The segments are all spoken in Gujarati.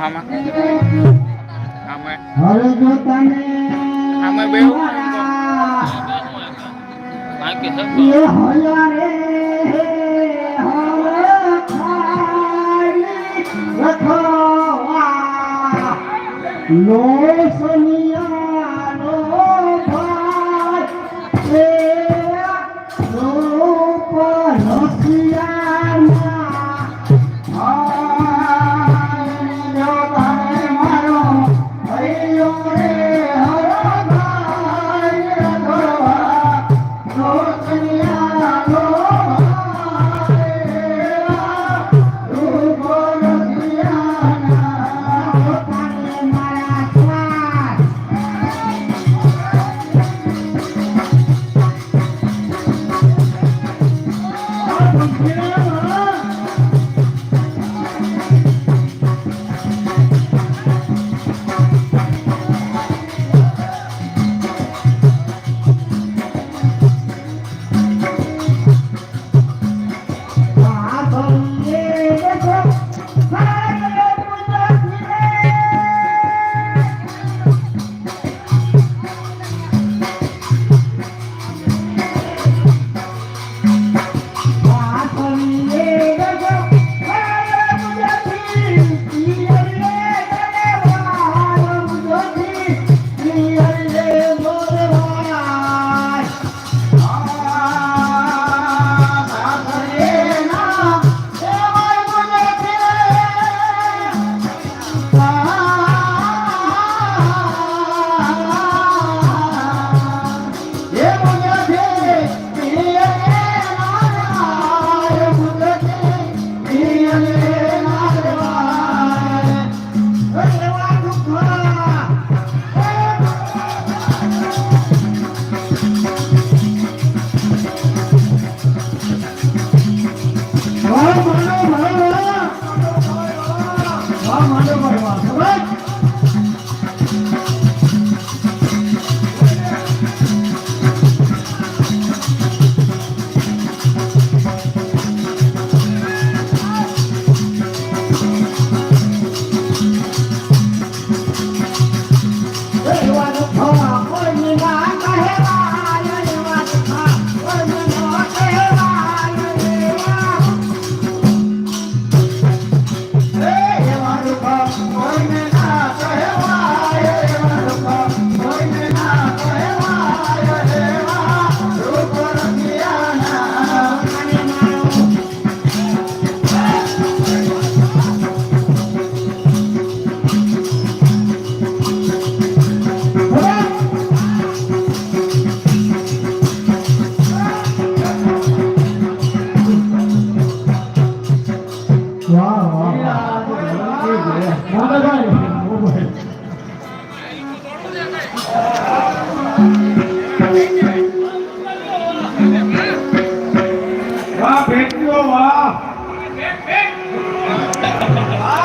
હામાં? હામે. હામે બેહો. બાકી સબ નો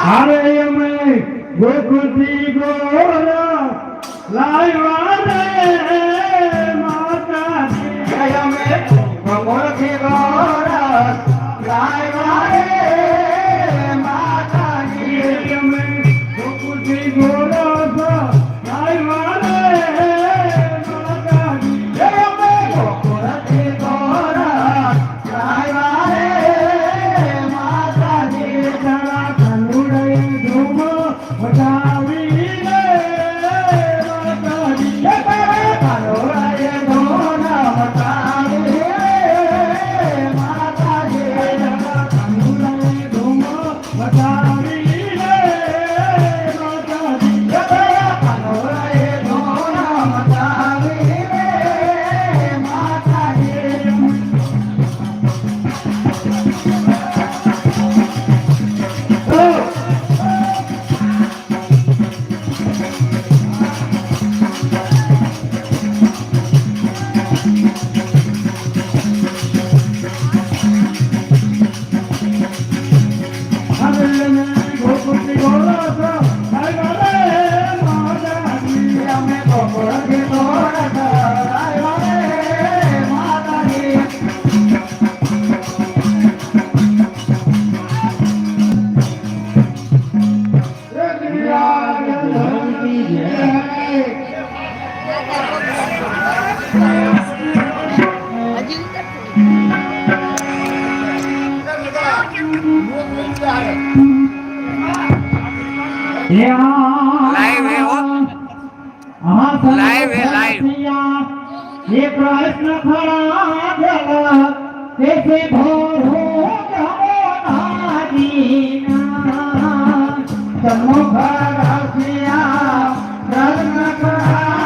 அரயமை குதி கோர லாய்வாதே மாதா அரயமை குதி கோர લાઈવ હે ઓ લાઈવ હે લાઈવ ये प्रश्न खड़ा जला तेसे भोरो जमो नादीना सम्मुख रसिया प्रश्न खड़ा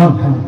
হ্যাঁ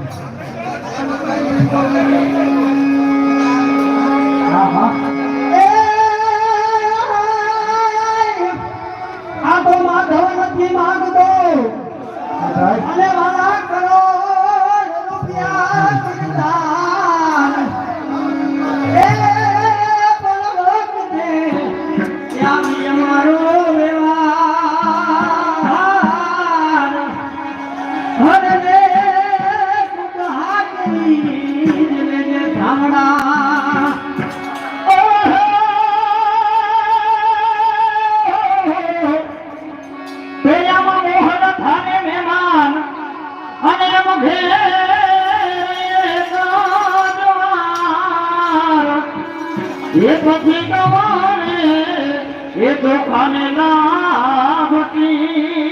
એ પછી ગવાને એ દુખાને ના ભટી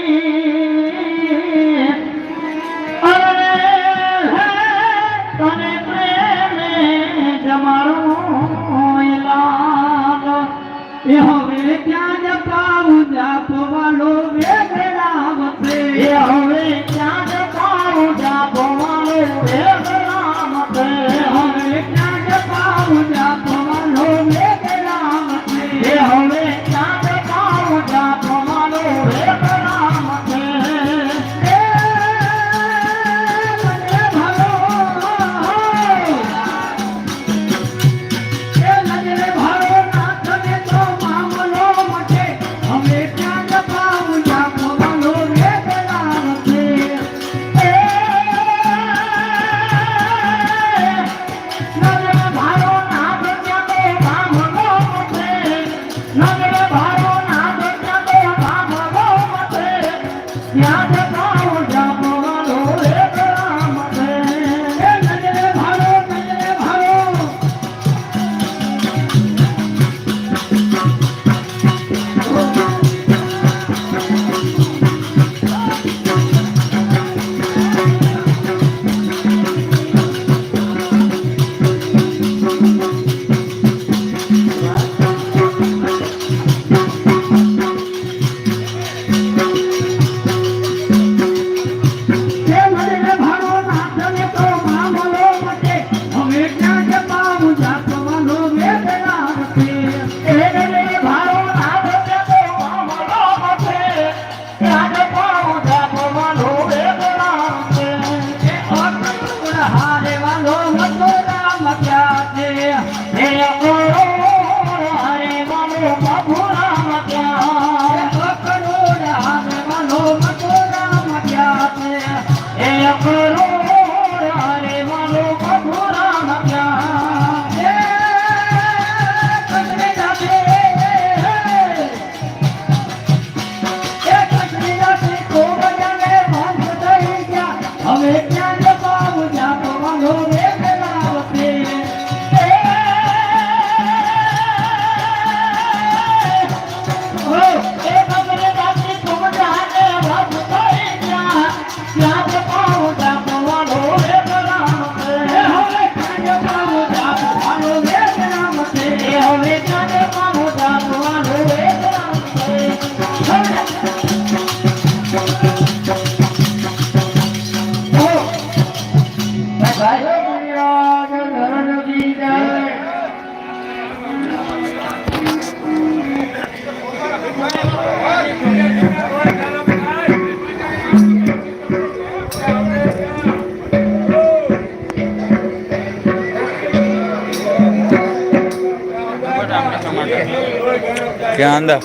ક્યાં અંદર?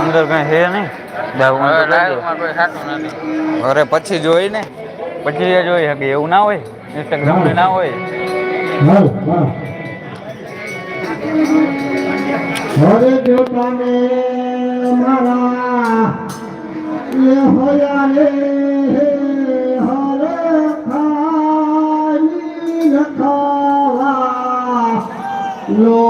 અંદર કઈ હે નહીં? અરે પછી જોઈ ને પછી એ જોઈ શકે, એવું ના હોય ઇન્સ્ટાગ્રામ ના હોય. હરે દેવતાને મારા એ હોયા રે હરે ખાઈ લખાવા લો